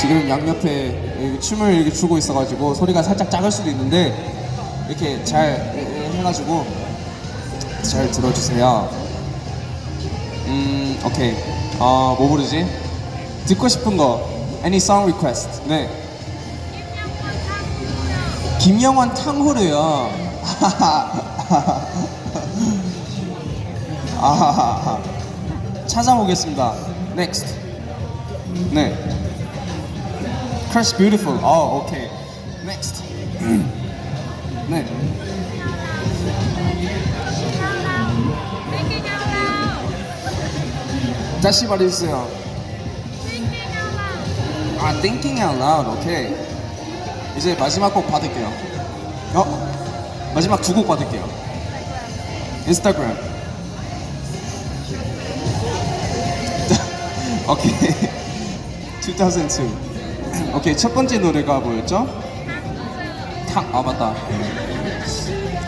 지금 양옆에 춤을 이렇게 추고 있어가지고 소리가 살짝 작을 수도 있는데 이렇게 잘 해가지고 잘 들어주세요. 음, 오케이. 어, 뭐 부르지? 듣고 싶은 거. Any song request? 네. 김영원 탕후루요. 아하하하. 찾아보겠습니다. Next. 네. Crush Beautiful. 어, 오케이. Next. 네. 다시 말해주세요. 아, Thinking Out Loud. 오케이. 이제 마지막 곡 받을게요. 어? 마지막 두 곡 받을게요. 인스타그램. 오케이. 2002. 오케이. 첫 번째 노래가 뭐였죠? 탕. 아, 맞다.